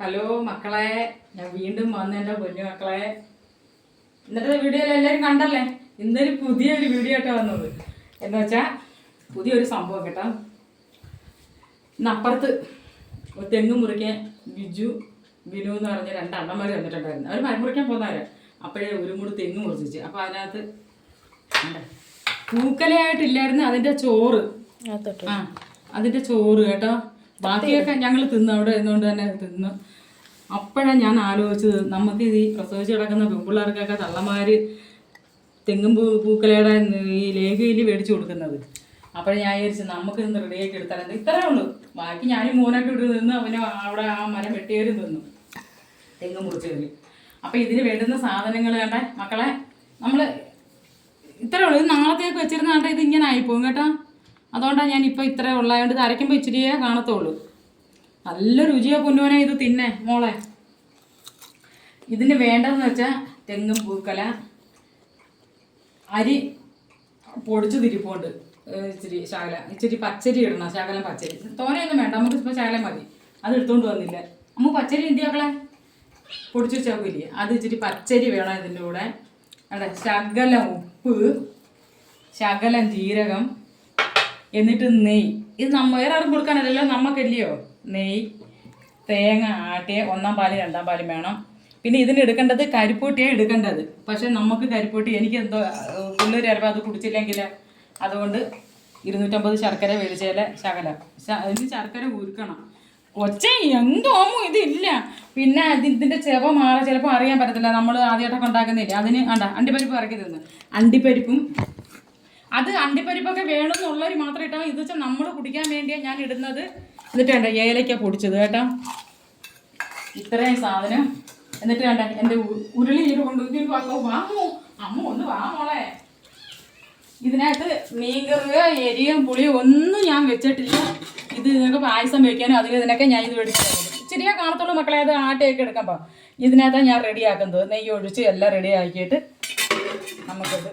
Hello മക്കളെ ഞാൻ വീണ്ടും വന്ന എന്റെ പൊന്നു മക്കളെ. ഇന്നത്തെ വീഡിയോയിൽ എല്ലാവരും കണ്ടല്ലേ? ഇന്നൊരു പുതിയൊരു വീഡിയോ ആയിട്ട് വന്നത്. എന്ന് വെച്ചാൽ പുതിയൊരു സംഭവം കേട്ടോ. ഇന്ന് അപ്പുറത്ത് ഒരു തെങ്ങ് മുറിക്കാൻ ബിജു ബിനു എന്ന് പറഞ്ഞ രണ്ട് അണ്ണന്മാർ വന്നിട്ടുണ്ടായിരുന്നു. അവർ മരം മുറിക്കാൻ പോകുന്നവരാ. അപ്പോഴേ ഒരു മുടി തെങ്ങ് മുറിച്ചിച്ച് അപ്പോൾ അതിനകത്ത്? പൂക്കലയായിട്ടില്ലായിരുന്നു അതിന്റെ ചോറ്. ആ അതിന്റെ ചോറ് കേട്ടോ. ബാക്കിയൊക്കെ ഞങ്ങൾ തിന്നു. അവിടെ ഇരുന്നുകൊണ്ട് തന്നെ തിന്നു. അപ്പോഴാണ് ഞാൻ ആലോചിച്ചത് നമുക്ക് ഈ പ്രസവിച്ച് കിടക്കുന്ന പെൺപിള്ളേർക്കൊക്കെ തള്ളമാർ തെങ്ങും പൂ പൂക്കലയുടെ ഈ ലേഖയിൽ മേടിച്ചു കൊടുക്കുന്നത്. അപ്പോഴേ ഞാൻ വിചാരിച്ചു നമുക്ക് ഇന്ന് റെഡിയാക്കി എടുത്താൽ ഇത്രേ ഉള്ളൂ. ബാക്കി ഞാനും മൂന്നൊക്കെ ഇട്ട് നിന്ന് അവന് അവിടെ ആ മരം വെട്ടിയേറി നിന്നു തെങ്ങും മുറിച്ചതിൽ അപ്പോൾ ഇതിന് വേണ്ടുന്ന സാധനങ്ങൾ കണ്ട മക്കളെ നമ്മൾ ഇത്രേ ഉള്ളൂ. ഇത് നാളത്തേക്ക് വെച്ചിരുന്ന കണ്ട ഇത് ഇങ്ങനെ ആയിപ്പോകും കേട്ടോ. അതുകൊണ്ടാണ് ഞാൻ ഇപ്പോൾ ഇത്ര ഉള്ളതുകൊണ്ട് ഇത് അരയ്ക്കുമ്പോൾ ഇച്ചിരിയേ കാണത്തുള്ളൂ. നല്ല രുചിയോ പൊന്നുവനെ ഇത് തിന്നെ മോളെ. ഇതിന് വേണ്ടതെന്ന് വെച്ചാൽ തെങ്ങും പൂക്കല അരി പൊടിച്ച് തിരിപ്പുണ്ട്. ഇച്ചിരി ശകല ഇച്ചിരി പച്ചരി ഇടണം ശകലം പച്ചരി. തോനെയൊന്നും വേണ്ട നമുക്ക് ഇപ്പോൾ ശകലം മതി. അത് എടുത്തുകൊണ്ട് വന്നില്ല. നമുക്ക് പച്ചരി ഇന്ത്യക്കളെ പൊടിച്ച് വെച്ചാക്കില്ലേ അത് ഇച്ചിരി പച്ചരി വേണം ഇതിന്റെ കൂടെ. അതെ ശകലം ഉപ്പ് ശകലം ജീരകം എന്നിട്ട് നെയ്. ഇത് നമ്മ വേറെ ആർക്കും കൊടുക്കാനല്ലല്ലോ നമ്മക്കല്ലയോ? നെയ് തേങ്ങ ആട്ടിയ ഒന്നാം പാൽ രണ്ടാം പാലും വേണം. പിന്നെ ഇതിന് എടുക്കേണ്ടത് കരിപ്പൂട്ടിയാണ് എടുക്കേണ്ടത്. പക്ഷെ നമുക്ക് കരിപ്പൂട്ടി എനിക്ക് എന്തോ പിള്ളേർ ചിലപ്പോൾ അത് കുടിച്ചില്ലെങ്കിൽ അതുകൊണ്ട് ഇരുന്നൂറ്റമ്പത് ശർക്കര വെളിച്ചേല ശകല. അതിന് ശർക്കര ഉരുക്കണം ഒച്ച എന്തോമോ ഇതില്ല. പിന്നെ ഇതിന്റെ ചെവ മാറാൻ ചിലപ്പോൾ അറിയാൻ പറ്റത്തില്ല. നമ്മൾ ആദ്യമായിട്ടൊക്കെ ഉണ്ടാക്കുന്നില്ല? അതിന് അണ്ട അണ്ടിപ്പരിപ്പ് ഇറക്കി തന്നു അണ്ടിപ്പരിപ്പും അത് അണ്ടിപ്പരിപ്പൊക്കെ വേണമെന്നുള്ളവർ മാത്രം ഇട്ടാൽ ഇത് വെച്ചാൽ നമ്മൾ കുടിക്കാൻ വേണ്ടിയാണ് ഞാൻ ഇടുന്നത്. എന്നിട്ട് വേണ്ട ഏലയ്ക്ക പൊടിച്ചത് കേട്ടോ. ഇത്രയും സാധനം. എന്നിട്ട് വേണ്ട എന്റെ ഉരുളി ഇത് കൊണ്ട് വാങ്ങൂ. അമ്മ ഒന്ന് വാ മോളെ. ഇതിനകത്ത് മീൻകറിയോ എരിയും പുളിയും ഒന്നും ഞാൻ വെച്ചിട്ടില്ല. ഇത് നിങ്ങൾക്ക് പായസം വെക്കാനും അതിന് ഇതിനൊക്കെ ഞാൻ ഇത് മേടിച്ചു ചെറിയ കാണത്തുള്ളൂ മക്കളെ അത് ആട്ടയൊക്കെ എടുക്കുമ്പോൾ ഇതിനകത്താണ് ഞാൻ റെഡിയാക്കുന്നത്. നെയ്യ് ഒഴിച്ച് എല്ലാം റെഡി ആക്കിയിട്ട് നമുക്കത്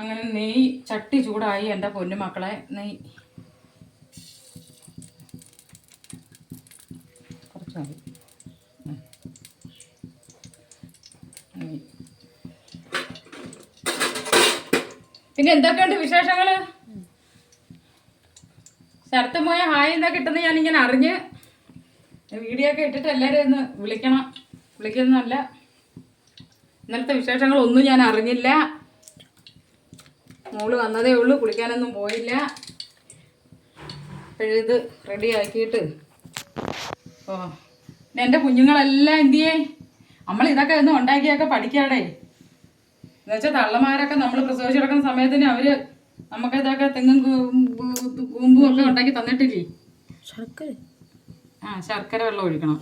അങ്ങനെ നെയ്യ് ചട്ടി ചൂടായി എന്റെ പൊന്നുമക്കളെ നെയ്യ് കുറച്ച് മതി. പിന്നെ എന്തൊക്കെയുണ്ട് വിശേഷങ്ങൾ? ശരത്തും പോയ ഹായ് എന്താ കിട്ടുന്നത് ഞാനിങ്ങനെ അറിഞ്ഞ് വീഡിയോ ഒക്കെ ഇട്ടിട്ട് എല്ലാവരും ഒന്ന് വിളിക്കണം. വിളിക്കുന്നല്ല ഇന്നലത്തെ വിശേഷങ്ങളൊന്നും ഞാൻ അറിഞ്ഞില്ല. മോൾ വന്നതേ ഉള്ളൂ കുളിക്കാനൊന്നും പോയില്ല. എഴുത് റെഡി ആക്കിയിട്ട്. ഓ എന്റെ കുഞ്ഞുങ്ങളെല്ലാം എന്തിയേ നമ്മൾ ഇതൊക്കെ ഒന്ന് ഉണ്ടാക്കിയൊക്കെ പഠിക്കാടേ. എന്നുവെച്ചാൽ തള്ളമാരൊക്കെ നമ്മൾ പ്രസവിച്ച് കിടക്കുന്ന സമയത്തിന് അവർ നമുക്ക് ഇതൊക്കെ തെങ്ങും കൂമ്പും ഒക്കെ ഉണ്ടാക്കി തന്നിട്ടില്ലേ? ശർക്കര. ആ ശർക്കര വെള്ളം ഒഴിക്കണം.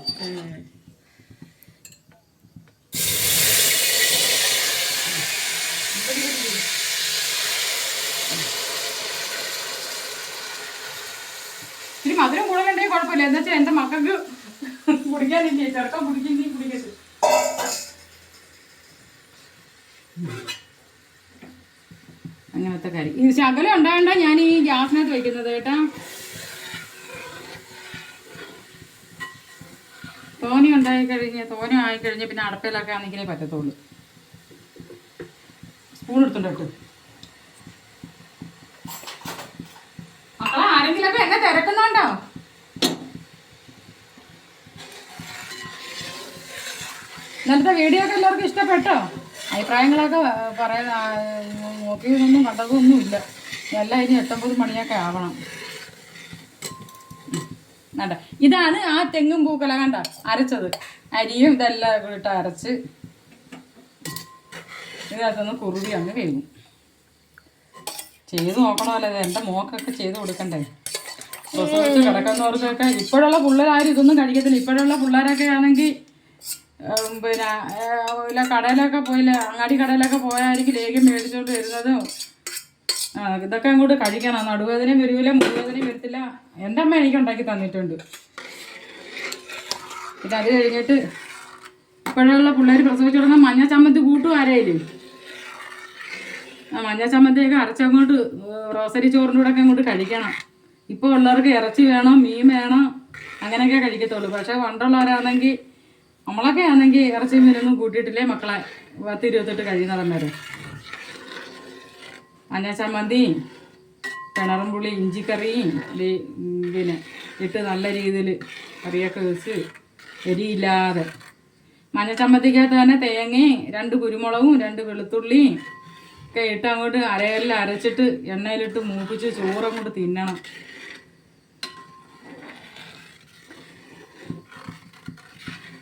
ഇത്തിരി മധുരം കൂടുതലുണ്ടെങ്കിൽ കുഴപ്പമില്ല. എന്താ വെച്ചാൽ എന്റെ മക്കൾക്ക് കുടിക്കാനില്ലേ ചെറുക്കം കുടിക്കുന്നേ കുടിക്കരുത്. അങ്ങനത്തെ കാര്യം. ഈ ശകലം ഉണ്ടാകണ്ട ഞാൻ ഈ ഗ്യാസിനകത്ത് വെക്കുന്നത് കേട്ടാ. തോനി ഉണ്ടായി കഴിഞ്ഞ് തോന ആയി കഴിഞ്ഞ് പിന്നെ അടപ്പയിലൊക്കെ ആണെങ്കിലേ പറ്റത്തുള്ളൂ. സ്പൂൺ എടുത്തുണ്ടോ മക്കളെ ആരെങ്കിലൊക്കെ എന്നെ തിരക്കുന്നുണ്ടോ. ഇന്നലത്തെ വീഡിയോ ഒക്കെ എല്ലാവർക്കും ഇഷ്ടപ്പെട്ടോ? അഭിപ്രായങ്ങളൊക്കെ പറയാൻ നോക്കിയതൊന്നും കണ്ടതൊന്നും ഇല്ല എല്ലാം ഇനി എട്ടൊമ്പത് മണിയൊക്കെ ആവണം. കണ്ട? ഇതാണ് ആ തെങ്ങും പൂക്കല കണ്ട? അരച്ചത്. അരിയും ഇതെല്ലാം ഇട്ട് അരച്ച് ഇതിനകത്തൊന്ന് കുറുകി അങ്ങ് കഴിയും ചെയ്ത് നോക്കണമല്ലോ ഇത്. എന്റെ മോക്കൊക്കെ ചെയ്ത് കൊടുക്കണ്ടേ? പ്രസവിച്ച് കിടക്കുന്നവർക്കൊക്കെ ഇപ്പോഴുള്ള പിള്ളേരാരും ഇതൊന്നും കഴിക്കത്തില്ല. ഇപ്പോഴുള്ള പിള്ളേരൊക്കെ ആണെങ്കിൽ പിന്നെ ഇല്ല കടയിലൊക്കെ പോയില്ല? അങ്ങാടി കടയിലൊക്കെ പോയായിരിക്കും ലേഖ്യം മേടിച്ചുകൊണ്ട് വരുന്നതും. ഇതൊക്കെ അങ്ങോട്ട് കഴിക്കണം. നടുവേദനയും വരുവില്ല മുഴുവേദനയും വരത്തില്ല. എന്റെ അമ്മ എനിക്ക് ഉണ്ടാക്കി തന്നിട്ടുണ്ട്. പിന്നെ അത് കഴിഞ്ഞിട്ട് ഇപ്പോഴുള്ള പിള്ളേർ പ്രസവിച്ചു തുടങ്ങാൻ മഞ്ഞ ചമ്മന്തി കൂട്ടും ആരായാലും ആ മഞ്ഞ ചമ്മന്തിയൊക്കെ അരച്ചങ്ങോട്ട് റോസരി ചോറിന്റെ കൂടെ അങ്ങോട്ട് കഴിക്കണം. ഇപ്പോൾ ഉള്ളവർക്ക് ഇറച്ചി വേണം മീൻ വേണം അങ്ങനെയൊക്കെ കഴിക്കത്തുള്ളൂ. പക്ഷേ പണ്ടുള്ളവരാണെങ്കിൽ നമ്മളൊക്കെ ആണെങ്കിൽ ഇറച്ചി മീനൊന്നും കൂട്ടിയിട്ടില്ലേ? മക്കളെ പത്ത് ഇരുപത്തെട്ട് കഴിയുന്നിടം വരെ ചമ്മന്തിയും കിണറും പുളി ഇഞ്ചിക്കറിയും പിന്നെ ഇട്ട് നല്ല രീതിയിൽ കറിയൊക്കെ വെച്ച് എരിയില്ലാതെ. മഞ്ഞ ചമ്മന്തിക്കകത്ത് തന്നെ തേങ്ങയും രണ്ട് കുരുമുളകും രണ്ട് വെളുത്തുള്ളിയും ഒക്കെ ഇട്ട് അങ്ങോട്ട് അരയെല്ലാം അരച്ചിട്ട് എണ്ണയിലിട്ട് മൂപ്പിച്ച് ചോറും ചോറങ്ങോട്ട് തിന്നണം.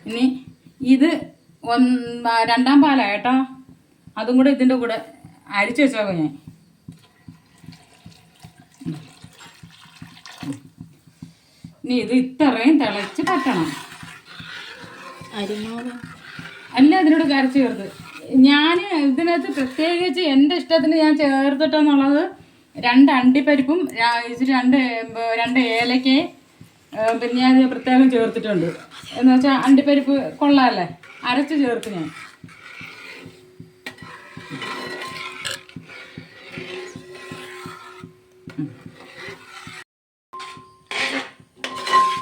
ഇനി ഇത് ഒന്ന് രണ്ടാം പാലാ കേട്ടോ. അതും കൂടെ ഇതിന്റെ കൂടെ അരിച്ചു വെച്ചോക്കാം ഞാൻ. ഇനി ഇത് ഇത്രയും തിളച്ച് പറ്റണം. അല്ല ഇതിനോട് കരച്ച് ചേർത്ത്. ഞാൻ ഇതിനകത്ത് പ്രത്യേകിച്ച് എന്റെ ഇഷ്ടത്തിന് ഞാൻ ചേർത്തിട്ടെന്നുള്ളത് രണ്ട് അണ്ടിപ്പരിപ്പും രണ്ട് രണ്ട് ഏലക്കയും പിന്നെ ഞാൻ പ്രത്യേകം ചേർത്തിട്ടുണ്ട്. എന്ന് വെച്ചാൽ അണ്ടിപ്പരിപ്പ് കൊള്ളാമല്ലേ അരച്ച് ചേർത്ത് ഞാൻ.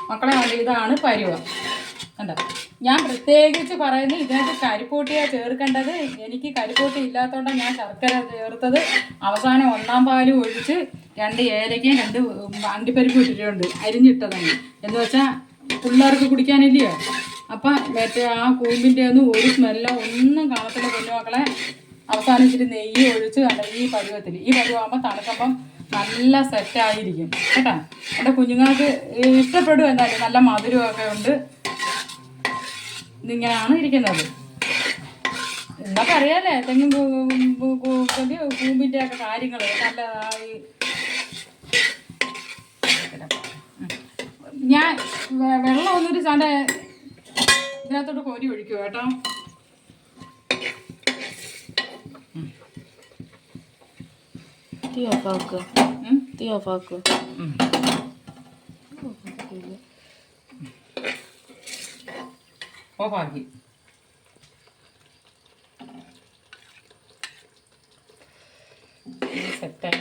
മക്കളെ വേണ്ട ഇതാണ് പരുവ. കണ്ടോ? ഞാൻ പ്രത്യേകിച്ച് പറയുന്നത് ഇതിനകത്ത് കരിപ്പൂട്ടിയാണ് ചേർക്കേണ്ടത്. എനിക്ക് കരിപ്പൂട്ടി ഇല്ലാത്തതുകൊണ്ടാണ് ഞാൻ ശർക്കര ചേർത്തത്. അവസാനം ഒന്നാം പാലും ഒഴിച്ച് രണ്ട് ഏലക്കയും രണ്ട് അണ്ടിപ്പരിപ്പ് ഇട്ടിട്ടുണ്ട്. അരിഞ്ഞിട്ടതാണ് എന്ന് വെച്ചാൽ പിള്ളേർക്ക് കുടിക്കാനില്ലയോ? അപ്പം മറ്റേ ആ കൂമ്പിന്റെ ഒന്നും ഒരു സ്മെല്ലോ ഒന്നും കാണത്തില്ല കുഞ്ഞുമക്കളെ അവസാനിച്ചിട്ട് നെയ്യ് ഒഴിച്ച് കണ്ട ഈ പരുവത്തിൽ. ഈ പരുവാകുമ്പോൾ തണുക്കുമ്പം നല്ല സെറ്റായിരിക്കും കേട്ടോ? എന്റെ കുഞ്ഞുങ്ങൾക്ക് ഇഷ്ടപ്പെടും എന്തായാലും. നല്ല മധുരമൊക്കെ ഉണ്ട്. ഇതിങ്ങനെയാണ് ഇരിക്കുന്നത്. എന്നൊക്കെ അറിയാലേ തെങ്ങും കൂമ്പിന്റെ ഒക്കെ കാര്യങ്ങൾ നല്ല ആ ഈ ഞാൻ വെള്ളം ഒന്നൊരു സാറിന്റെ ഇതിനകത്തോട്ട് കോരി ഒഴിക്കുക കേട്ടോ. തീ ഓഫാക്കുക ഉം. തീ ഓഫാക്കുക ഉം. ഓഫാക്കി. ഇത് സെറ്റായി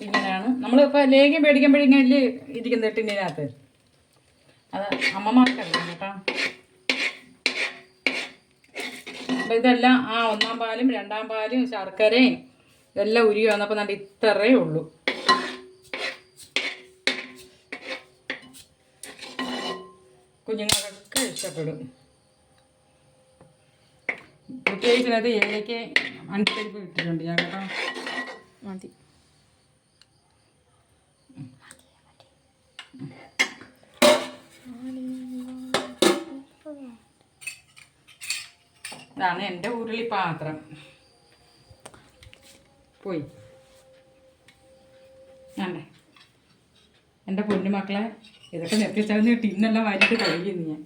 ഇങ്ങനെയാണ്. നമ്മളിപ്പോൾ ലേഖ്യം പേടിക്കുമ്പോഴിങ്ങനെ ഇരിക്കുന്നത് ടിന്നിനകത്ത് അത് അമ്മമാർക്കറിയാം കേട്ടോ? അപ്പം ഇതെല്ലാം ആ ഒന്നാം പാലും രണ്ടാം പാലും ശർക്കരയും ഇതെല്ലാം ഉരുകി വന്നപ്പോൾ നല്ല ഇത്രയേ ഉള്ളൂ. കുഞ്ഞുങ്ങൾക്കൊക്കെ ഇഷ്ടപ്പെടും. പ്രത്യേകിച്ച് അത് ഏലയ്ക്ക് അണ്ടിപ്പരിപ്പ് ഇട്ടിട്ടുണ്ട് ഞാൻ കേട്ടോ. മതി. ഇതാണ് എന്റെ ഉരുളി പാത്രം പോയി. ആണ്ടേ എന്റെ പൊന്നുമക്കളെ ഇതൊക്കെ നിർത്തിച്ചറിഞ്ഞ് ടിന്നെല്ലാം വാരിയിട്ട് കഴിക്കുന്നു ഞാൻ.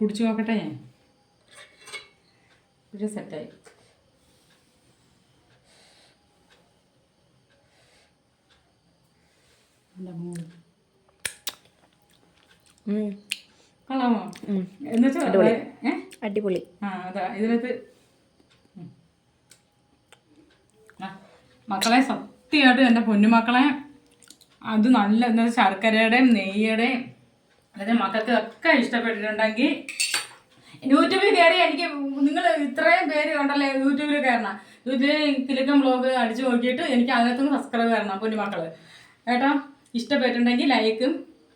കുടിച്ചു നോക്കട്ടെ ഞാൻ? ഒരു സെറ്റായി എന്റെ മോൾ ഉം. കൊള്ളാമോ ഉം. എന്നുവെച്ചാൽ ഏ അടിപൊളി. ഇതിനകത്ത് മക്കളെ സത്യമായിട്ട് എന്റെ പൊന്നുമക്കളെ അത് നല്ല എന്താ ശർക്കരയുടെയും നെയ്യുടെയും അതായത് മക്കൾക്ക് ഒക്കെ ഇഷ്ടപ്പെട്ടിട്ടുണ്ടെങ്കിൽ യൂട്യൂബിൽ കയറി എനിക്ക് നിങ്ങൾ ഇത്രയും പേര് ഉണ്ടല്ലേ യൂട്യൂബിൽ കയറണം യൂട്യൂബിൽ കിലുക്കം ബ്ലോഗ് അടിച്ചു നോക്കിയിട്ട് എനിക്ക് അതിനകത്തുനിന്ന് സബ്സ്ക്രൈബ് തരണം പൊന്നുമക്കൾ കേട്ടോ ഇഷ്ടപ്പെട്ടിട്ടുണ്ടെങ്കിൽ ലൈക്കും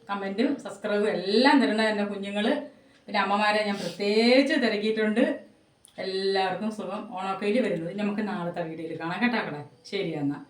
കമന്റും സബ്സ്ക്രൈബും എല്ലാം തരണം എന്റെ കുഞ്ഞുങ്ങൾ പിന്നെ അമ്മമാരെ ഞാൻ പ്രത്യേകിച്ച് തിരക്കിയിട്ടുണ്ട്. എല്ലാവർക്കും സുഖം. ഓണോക്കയിൽ വരുന്നത്. നമുക്ക് നാളത്തെ വീഡിയോയിൽ കാണാം. കേട്ടാക്കടേ ശരി എന്നാൽ